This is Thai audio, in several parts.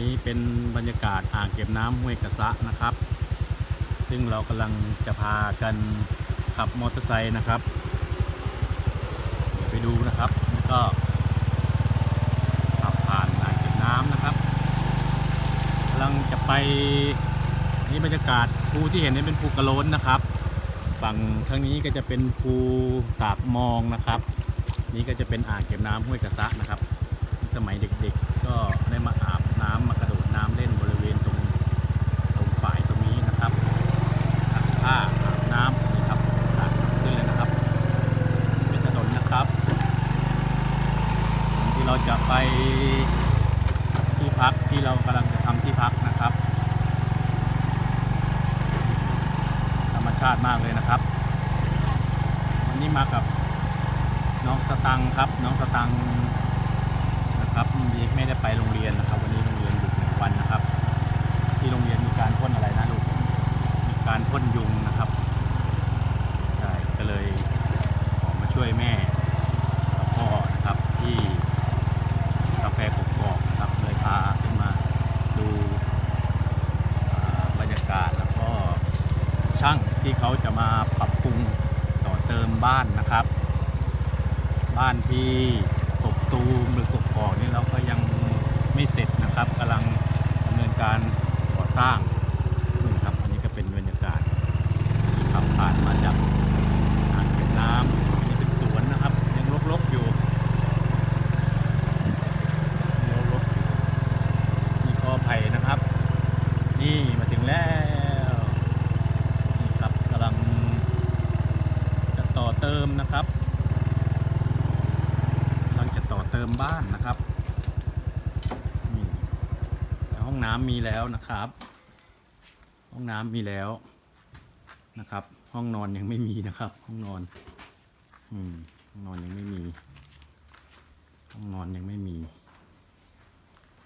นี้เป็นบรรยากาศอ่างเก็บน้ำห้วยกระซะนะครับ ซึ่งเรากำลังจะพากันขับมอเตอร์ไซค์นะครับไปดูนะครับแล้วก็ขับผ่านอ่างเก็บน้ำนะครับกำลังจะไปนี่บรรยากาศภูที่เห็นนี่เป็นภูกระโล้นนะครับ ฝั่งทางนี้ก็จะเป็นภูตากมองนะครับ นี่ก็จะเป็นอ่างเก็บน้ำห้วยกระซะนะครับ สมัยเด็กๆก็ได้มาอาบน้ำมากระโดดน้ำเล่นบริเวณตรงตรงฝายตรงนี้นะครับซักผ้าอาบน้ำนี่ครับตากขึ้นเลยนะครับเป็นถนนนะครับที่ เราจะไปที่พักที่เรากำลังจะทำที่พักนะครับ ธรรมชาติมากเลยนะครับ วันนี้มากับน้องสตังครับ น้องสตังนะครับไม่ได้ไปโรงเรียนนะครับ วันนี้โรงเรียนหยุดหนึ่งวันนะครับ ที่โรงเรียนมีการพ่นอะไรนะลูกมีการพ่นยุงนะครับใช่ก็เลยออมาช่วยแม่กับพ่อนะครับที่กาแฟกกอกนะครับเลยพาขึ้นมาดูอ่าบรรยากาศแล้วก็ ช่างที่เขาจะมาปรับปรุงต่อเติมบ้านนะครับ บ้านที่ตกตูมหรือกกอกนี่เราก็ยังไม่เสร็จนะครับกำลังดำเนินการก่อสร้างนี่นะครับอันนี้ก็เป็นบรรยากาศที่ขับผ่านมาจากอ่างเก็บน้ำอันนี้เป็นสวนนะครับ ยังรกๆอยู่ยังรกๆอยู่นี่กอไผ่นะครับ นี่มาถึงแล้ว นี่ครับกำลังจะ ต่อเติมนะครับกำลังจะต่อเติมบ้านนะครับนี่ห้องน้ำมีแล้วนะครับ ห้องน้ำมีแล้วนะครับ ห้องนอนยังไม่มีนะครับ ห้องนอนอืมห้องนอนยังไม่มี ห้องนอนยังไม่มี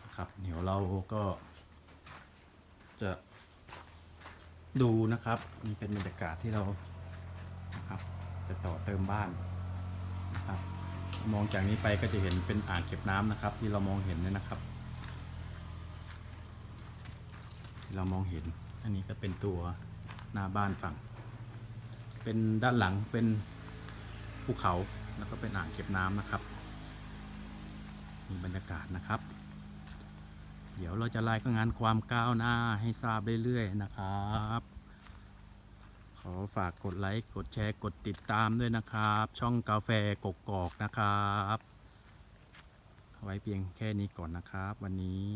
นะครับเดี๋ยวเราก็จะดูนะครับนี่เป็นบรรยากาศที่เรานะครับ จะต่อเติมบ้านนะครับมองจากนี้ไปก็จะเห็นเป็นอ่างเก็บน้ำนะครับ ที่เรามองเห็นเนี่ยนะครับที่เรามองเห็นอันนี้ก็เป็นตัวหน้าบ้านฝั่ง เป็นด้านหลังเป็นภูเขาแล้วก็เป็นอ่างเก็บน้ำนะครับมีบรรยากาศนะครับ เดี๋ยวเราจะรายงานความก้าวหน้าให้ทราบเรื่อยๆนะครับ ขอฝากกดไลค์ กดแชร์ กดติดตามด้วยนะครับ ช่องกาแฟกกอกนะครับ ไว้เพียงแค่นี้ก่อนนะครับ วันนี้